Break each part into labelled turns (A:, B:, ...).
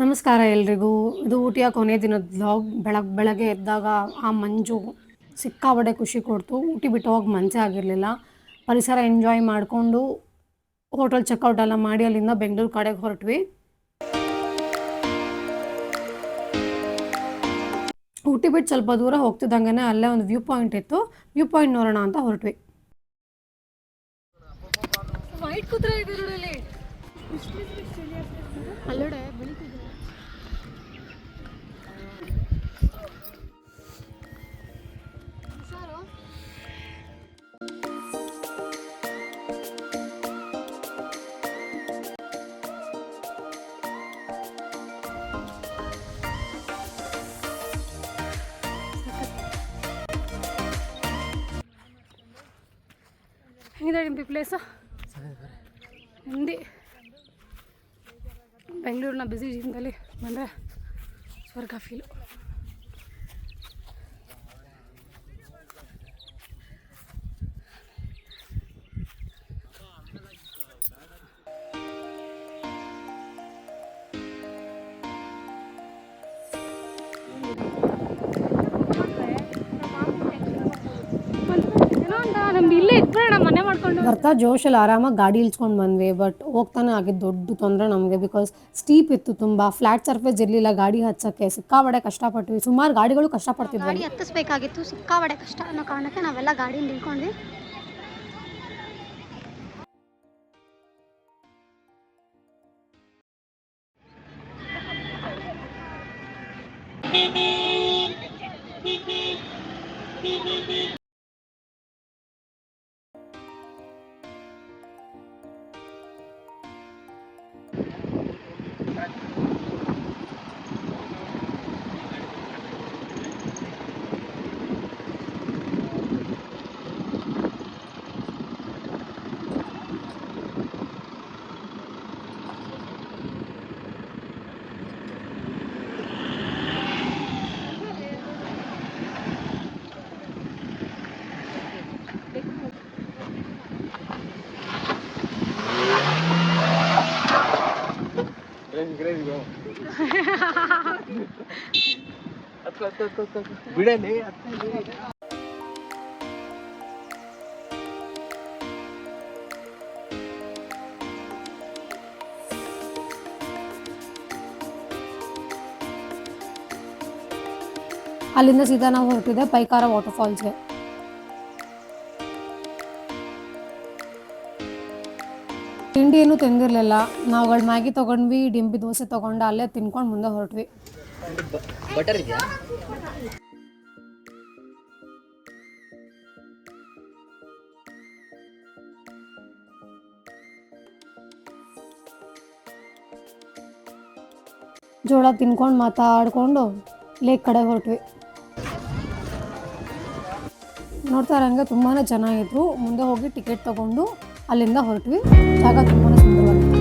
A: ನಮಸ್ಕಾರ ಎಲ್ರಿಗೂ. ಇದು ಊಟಿಯ ಕೊನೆ ದಿನದ ಬ್ಲಾಗ್ ಬೆಳಗ್ಗೆ ಬೆಳಗ್ಗೆ ಎದ್ದಾಗ ಆ ಮಂಜು ಸಿಕ್ಕಾಬಡೆ ಖುಷಿ ಕೊಡ್ತು. ಊಟಿ ಬಿಟ್ಟು ಹೋಗಿ ಮನಸ್ಸೇ ಆಗಿರಲಿಲ್ಲ. ಪರಿಸರ ಎಂಜಾಯ್ ಮಾಡಿಕೊಂಡು ಹೋಟೆಲ್ ಚೆಕ್ಔಟ್ ಎಲ್ಲ ಮಾಡಿ ಅಲ್ಲಿಂದ ಬೆಂಗಳೂರು ಕಡೆಗೆ ಹೊರಟ್ವಿ. ಊಟಿ ಬಿಟ್ಟು ಸ್ವಲ್ಪ ದೂರ ಹೋಗ್ತಿದ್ದಂಗೆ ಅಲ್ಲೇ ಒಂದು ವ್ಯೂ ಪಾಯಿಂಟ್ ಇತ್ತು. ವ್ಯೂ ಪಾಯಿಂಟ್ ನೋಡೋಣ ಅಂತ ಹೊರಟ್ವಿ.
B: ಅಲ್ಲೋಡೆ
A: ಹೆಂಗಿದೆ ನಿಮ್ಮದು ಪ್ಲೇಸು ನೆಮ್ಮದಿ ಬೆಂಗಳೂರಿನ ಬ್ಯುಸಿ ಜೀವನದಲ್ಲಿ ಬಂದರೆ ಸ್ವರ್ಗ ಫೀಲು
B: ಮಾಡ್ಕೊಂಡು
A: ಬರ್ತಾ ಜೋಶಲ್ಲಿ ಆರಾಮಾಗಿ ಗಾಡಿ ಇಳ್ಸ್ಕೊಂಡು ಬಂದ್ವಿ ಬಟ್ ಹೋಗ್ತಾನೆ ಆಗಿದ್ದು ದೊಡ್ಡ ತೊಂದರೆ ನಮಗೆ ಬಿಕಾಸ್ ಸ್ಟೀಪ್ ಇತ್ತು ತುಂಬ. ಫ್ಲಾಟ್ ಸರ್ಫೇಸ್ ಇರಲಿಲ್ಲ ಗಾಡಿ ಹಚ್ಚಕ್ಕೆ ಸಿಕ್ಕಾಬಡೆ ಕಷ್ಟಪಟ್ವಿ. ಸುಮಾರು ಗಾಡಿಗಳು ಕಷ್ಟಪಡ್ತಿದ್ವಿ.
B: ಗಾಡಿ ಹತ್ತಿಸ್ಬೇಕಾಗಿತ್ತು ಸಿಕ್ಕಾಬಡೆ ಕಷ್ಟ ಅನ್ನೋ ಕಾರಣಕ್ಕೆ ನಾವೆಲ್ಲ ಗಾಡಿಯಿಂದ Thank you. ನಿಲ್ಕೊಂಡ್ವಿ
C: ಬಿಡಲಿ
A: ಅಲ್ಲಿಂದ ಸೀದಾ ನಾವು ಹೊರಟಿದ್ದೆ ಪೈಕಾರ ವಾಟರ್ಫಾಲ್ಸ್ಗೆ ತಿಂಡಿ ಏನೂ ತಿಂದಿರಲಿಲ್ಲ. ನಾವುಗಳು ಮ್ಯಾಗಿ ತೊಗೊಂಡ್ವಿ ಡಿಂಬಿ ದೋಸೆ ತೊಗೊಂಡು ಅಲ್ಲೇ ತಿನ್ಕೊಂಡು ಮುಂದೆ ಹೊರಟ್ವಿ.
C: ಬಟರ್ ಇದೆಯಾ?
A: ಜೋಳ ತಿನ್ಕೊಂಡು ಮಾತಾಡ್ಕೊಂಡು ಲೇಕ್ ಕಡೆ ಹೊರಟ್ವಿ. ನೋಡ್ತಾ ಇರಂಗೆ ತುಂಬಾ ಚೆನ್ನಾಗಿತ್ತು ಮುಂದೆ ಹೋಗಿ ಟಿಕೆಟ್ ತಗೊಂಡು ಅಲ್ಲಿಂದ ಹೊರಟ್ವಿ. ಜಾಗ ತುಂಬಾ ಸುಂದರವಾಗಿತ್ತು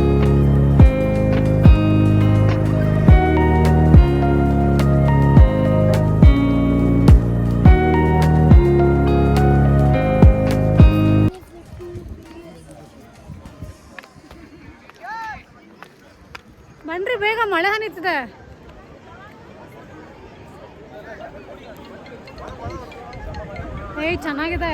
B: ಬನ್ರಿ ಬೇಗ ಮಳೆ ಹನಿತಿದೆ. ಏಯ್ ಚೆನ್ನಾಗಿದೆ ಚೆನ್ನಾಗಿದೆ.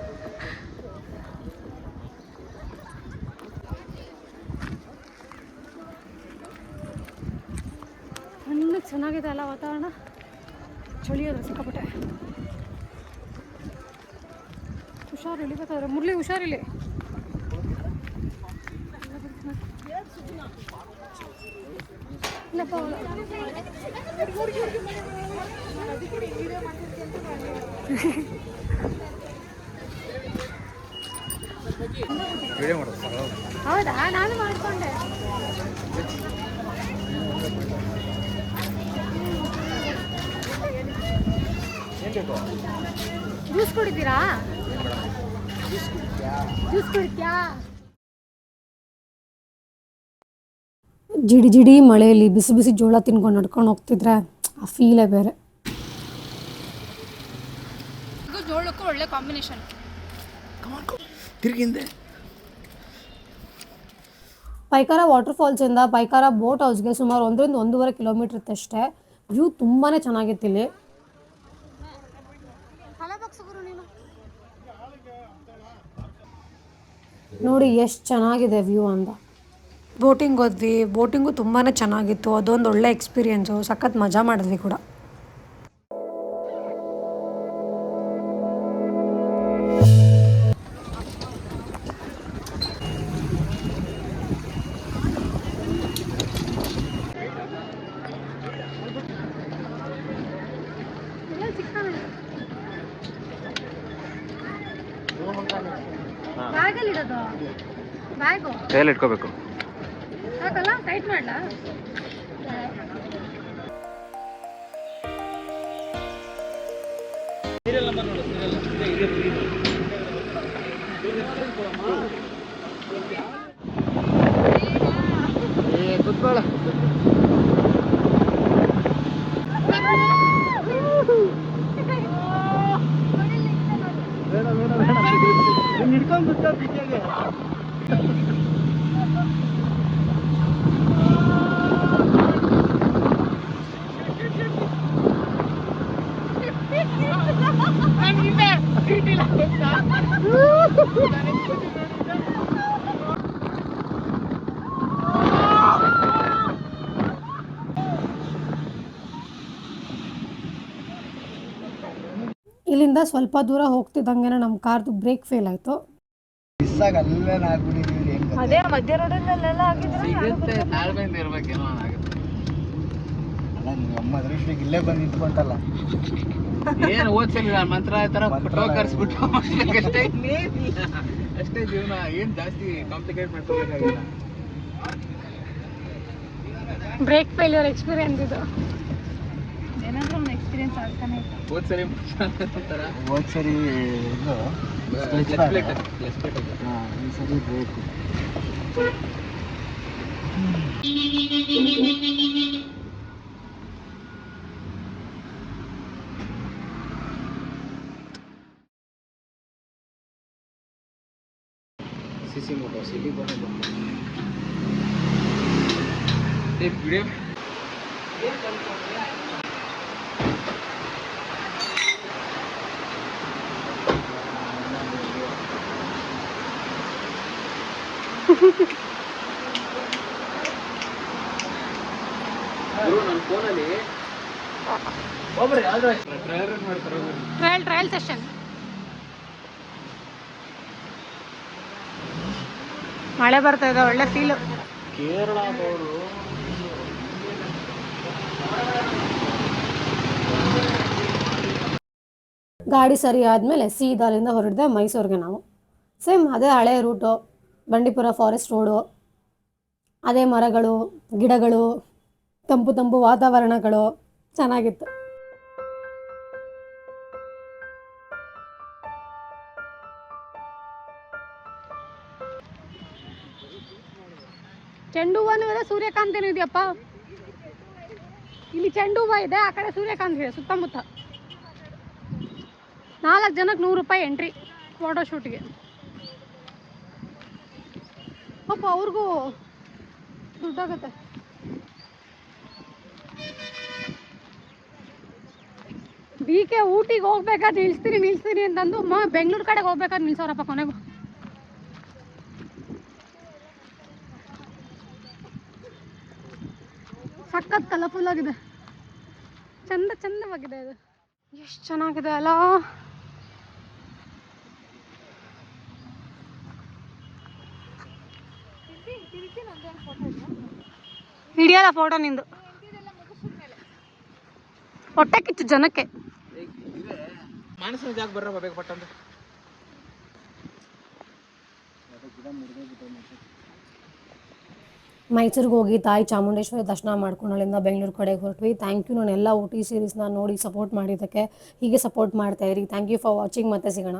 B: ಚೆನ್ನಾಗಿದೆ ಅಲ್ಲ ವಾತಾವರಣ? ಚಳಿ ಅದ ಸಿಕ್ಕಾಪಟ್ಟೆ. ಹುಷಾರು ಇಳಿಬೇಕಾದ್ರೆ ಮುರಳಿ ಹುಷಾರಿಲ್ಲಿ ಇಲ್ಲಪ್ಪ ಹೌದಾ? ನಾನು ಮಾಡ್ಕೊಂಡೆ. ಜ್ಯೂಸ್ ಕುಡಿತೀರಾ? ಜ್ಯೂಸ್ ಕುಡಿತ್ಯಾ?
A: ಜಿಡಿ ಜಿಡಿ ಮಳೆಯಲ್ಲಿ ಬಿಸಿ ಬಿಸಿ ಜೋಳ ತಿನ್ಕೊಂಡು ನಡ್ಕೊಂಡು ಹೋಗ್ತಿದ್ರೆ ಆ ಫೀಲೇ ಬೇರೆ.
B: ಜೋಳಕ್ಕೂ ಒಳ್ಳೆ ಕಾಂಬಿನೇಷನ್
C: ತಿರುಗಿಂದೆ
A: ಪೈಕಾರ ವಾಟರ್ ಫಾಲ್ಸಿಂದ ಪೈಕಾರ ಬೋಟ್ ಹೌಸ್ಗೆ ಸುಮಾರು ಒಂದರಿಂದ ಒಂದೂವರೆ ಕಿಲೋಮೀಟರ್ ಇತ್ತಷ್ಟೇ. ವ್ಯೂ ತುಂಬಾ ಚೆನ್ನಾಗಿತ್ತು ಇಲ್ಲಿ
B: ನೀನು
A: ನೋಡಿ ಎಷ್ಟು ಚೆನ್ನಾಗಿದೆ ವ್ಯೂ ಅಂತ. ಬೋಟಿಂಗ್ ಹೋದ್ವಿ. ಬೋಟಿಂಗು ತುಂಬಾ ಚೆನ್ನಾಗಿತ್ತು. ಅದೊಂದು ಒಳ್ಳೆ ಎಕ್ಸ್ಪೀರಿಯೆನ್ಸು ಸಖತ್ ಮಜಾ ಮಾಡಿದ್ವಿ ಕೂಡ.
C: ಕೈಯಲ್ಲಿ ಇಟ್ಕೋಬೇಕು
B: ಟೈಟ್ ಮಾಡ್ಲಾ
C: ಬೇಡ ಬೇಡ ಬೇಡ ನೀನ್ ಹಿಡ್ಕೊಂಡು ಬಿಟ್ಟ ಬಿಟ್ಟಿಗೆ
A: ಇಲ್ಲಿಂದ ಸ್ವಲ್ಪ ದೂರ ಹೋಗ್ತಿದ್ದಂಗೆ ನಮ್ಮ ಕಾರ್ದು ಬ್ರೇಕ್ ಫೇಲ್ ಆಯಿತು.
C: ಮಿಸ್ಸಾಗಿ ಅಲ್ಲೇ ಆಗ್ಬಿಟ್ಟಿದೀವಿ
B: ಅದೇ ಮಧ್ಯ ರೋಡಲ್ಲೆಲ್ಲ ಆಗಿದ್ರೆ
C: ಸಿಗುತ್ತೆ ತಾಳ್ಮೆಯಿಂದ ಇರ್ಬೇಕೇನೋ ಆಗುತ್ತೆ. ಅಲ್ಲ ನಿಮ್ಮ ಅಮ್ಮ ಅದೃಷ್ಟಿಗೆ ಇಲ್ಲೇ ಬಂದು ನಿಂತ್ಕೊಂತಲ್ಲ ಏನು ಓದ್ಸಲಿಲ್ಲ ಮಂತ್ರ ತರ ಫೋಟೋ ಕರ್ಸ್ಬಿಟ್ಟು ಅಷ್ಟೇ. ಇನ್ನೇನಿಲ್ಲ. ಅಷ್ಟೇ ಜೀವನ ಏನ್ ಜಾಸ್ತಿ ಕಾಂಪ್ಲಿಕೇಟ್ ಮಾಡ್ಕೋಬೇಕಾಗಿಲ್ಲ
B: ಬ್ರೇಕ್ ಫೇಲ್ಯೂರ್ ಎಕ್ಸ್ಪೀರಿಯನ್ಸ್ ಇದು. ಏನಾದ್ರೂ ಎಕ್ಸ್ಪೀರಿಯನ್ಸ್ ಆಗ್ತಾನೆ
C: ಓದ್ಸರಿ ಒಂಥರ ಓದ್ಸರಿ ಇದು ಈ ಸರಿ ಬೇಕು ಸಿಸಿ ಮೋಟೋ ಸಿಟಿ ಬಂದು video trial
B: trial trial session. ಮಳೆ ಬರ್ತಾ ಇದೆ ಒಳ್ಳೆ ಫೀಲು
C: ಕೇರಳದವರು
A: ಗಾಡಿ ಸರಿ ಆದಮೇಲೆ ಸೀದಾ ಅಲ್ಲಿಂದ ಹೊರಡಿದೆ ಮೈಸೂರಿಗೆ ನಾವು. ಸೇಮ್ ಅದೇ ಹಳೆ ರೂಟು ಬಂಡೀಪುರ ಫಾರೆಸ್ಟ್ ರೋಡು ಅದೇ ಮರಗಳು, ಗಿಡಗಳು, ತಂಪು ತಂಪು ವಾತಾವರಣಗಳು ಚೆನ್ನಾಗಿತ್ತು.
B: ಚೆಂಡು ಹೂವನು ಇದೆ ಸೂರ್ಯಕಾಂತಿನೂ ಇದೆಯಪ್ಪ. ಇಲ್ಲಿ ಚೆಂಡು ಹೂವ ಇದೆ, ಆ ಕಡೆ ಸೂರ್ಯಕಾಂತಿ ಇದೆ, ಸುತ್ತಮುತ್ತ. ನಾಲ್ಕು ಜನಕ್ಕೆ ನೂರು ರೂಪಾಯಿ ಎಂಟ್ರಿ ಫೋಟೋ ಶೂಟ್ಗೆ ಪಾಪ ಅವ್ರಿಗೂ ದುಡ್ಡಾಗತ್ತೆ. ಬಿ ಕೆ ಊಟಿಗೆ ಹೋಗ್ಬೇಕಾದ್ರೆ ನಿಲ್ಸ್ತೀನಿ ನಿಲ್ಸ್ತೀನಿ ಅಂತಂದು ಮ ಬೆಂಗಳೂರು ಕಡೆಗೆ ಹೋಗ್ಬೇಕಾದ್ರೆ ನಿಲ್ಸೋರಪ್ಪ ಕೊನೆಗೂ. ಸಖತ್ ಕಲರ್ಫುಲ್ ಆಗಿದೆ ಚಂದ, ಚಂದವಾಗಿದೆ ಅದು. ಎಷ್ಟು ಚೆನ್ನಾಗಿದೆ ಅಲ್ಲ ಹಿಡಿಯಲ್ಲ ಫೋಟೋ ನಿಂದು. ಹೊಟ್ಟೆ ಕಿಚ್ಚು ಜನಕ್ಕೆ.
C: ಮಾನಸಿಕ ಜಾಗ ಬರ್ರ ಬೇಕು
A: ಮೈಸೂರಿಗೆ ಹೋಗಿ ತಾಯಿ ಚಾಮುಂಡೇಶ್ವರಿ ದರ್ಶನ ಮಾಡ್ಕೊಂಡು ಅಲ್ಲಿಂದ ಬೆಂಗಳೂರು ಕಡೆಗೆ ಹೊರಟ್ವಿ. ಥ್ಯಾಂಕ್ ಯು ನಾನು ಎಲ್ಲ ಊಟಿ ಸೀರೀಸ್ನ ನೋಡಿ ಸಪೋರ್ಟ್ ಮಾಡಿದ್ದಕ್ಕೆ ಹೀಗೆ ಸಪೋರ್ಟ್ ಮಾಡ್ತಾ ಇರಿ. ಥ್ಯಾಂಕ್ ಯು ಫಾರ್ ವಾಚಿಂಗ್ ಮತ್ತೆ ಸಿಗೋಣ.